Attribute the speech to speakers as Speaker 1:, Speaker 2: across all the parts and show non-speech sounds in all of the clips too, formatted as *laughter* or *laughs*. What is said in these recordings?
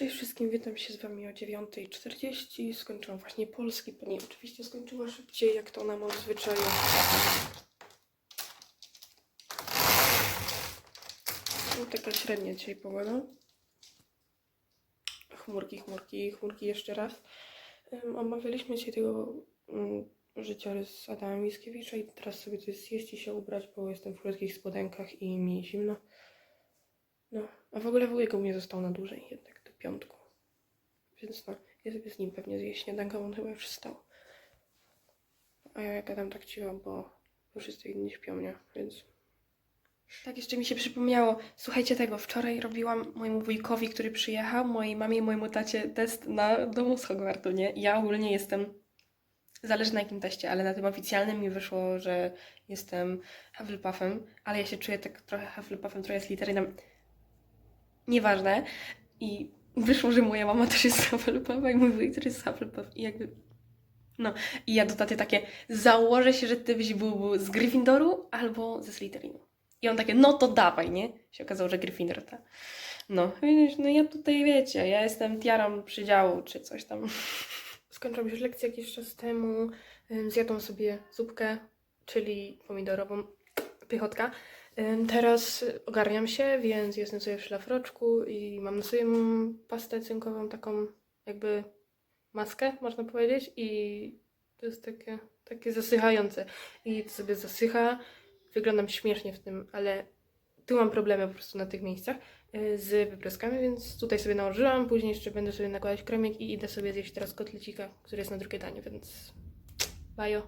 Speaker 1: Cześć wszystkim, witam się z Wami o 9.40. Skończyłam właśnie polski, pani oczywiście skończyła szybciej, jak to ona ma w zwyczaju. No, taka średnia dzisiaj pogoda. Chmurki, chmurki, chmurki jeszcze raz. Um, omawialiśmy dzisiaj tego um, życiorys Adama Mickiewicza i teraz sobie coś zjeść i się ubrać, bo jestem w krótkich spodenkach i mi zimno. No, a w ogóle wujek u mnie został na dłużej jednak, piątku. Więc no, ja sobie z nim pewnie zjeść śniadankę, bo on chyba już wstał. A ja gadam tak cicho, bo wszyscy inni śpią, nie? Więc... Tak, jeszcze mi się przypomniało. Słuchajcie tego, wczoraj robiłam mojemu wujkowi, który przyjechał, mojej mamie i mojemu tacie test na domu z Hogwartu, nie? Ja ogólnie jestem, zależy na jakim teście, ale na tym oficjalnym mi wyszło, że jestem Hufflepuffem, ale ja się czuję tak trochę Hufflepuffem, trochę Slytherinem. Nieważne. I wyszło, że moja mama też jest Hufflepuffa i mój wujek też jest Hufflepuff. I jakby... No. I ja do taty takie, założę się, że ty byś był z Gryffindoru albo ze Slytherinu. I on takie, no to dawaj, nie? Się okazało, że Gryffindor, ta. No, widzisz, no ja tutaj, wiecie, ja jestem tiarą przydziału, czy coś tam. *laughs* Skończyłam już lekcję jakiś czas temu. Zjadłam sobie zupkę, czyli pomidorową pychotka. Teraz ogarniam się, więc jestem sobie w szlafroczku i mam na sobie pastę cynkową, taką jakby maskę, można powiedzieć. I to jest takie, takie zasychające. I to sobie zasycha. Wyglądam śmiesznie w tym, ale tu mam problemy po prostu na tych miejscach y, z wypreskami, więc tutaj sobie nałożyłam. Później jeszcze będę sobie nakładać kremik i idę sobie zjeść teraz kotlecika, który jest na drugie danie, więc bajo.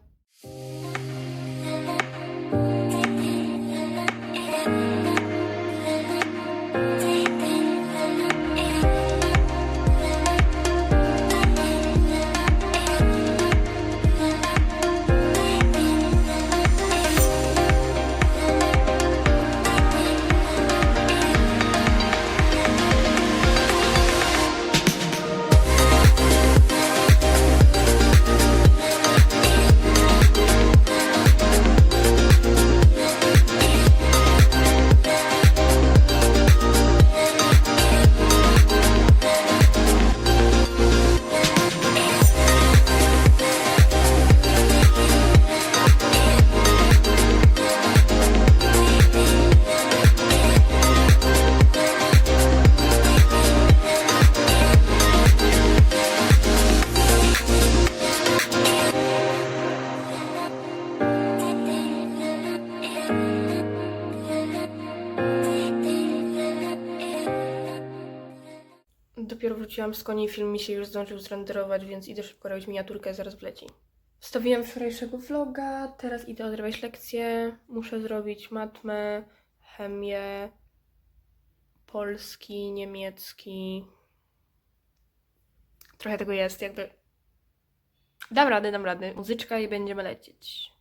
Speaker 1: Dopiero wróciłam z koni, film mi się już zdążył zrenderować, więc idę szybko robić miniaturkę, zaraz wleci. Wstawiłam wczorajszego vloga, teraz idę odrabiać lekcje. Muszę zrobić matmę, chemię, polski, niemiecki. Trochę tego jest, jakby. Dam radę, dam radę. Muzyczka i będziemy lecieć.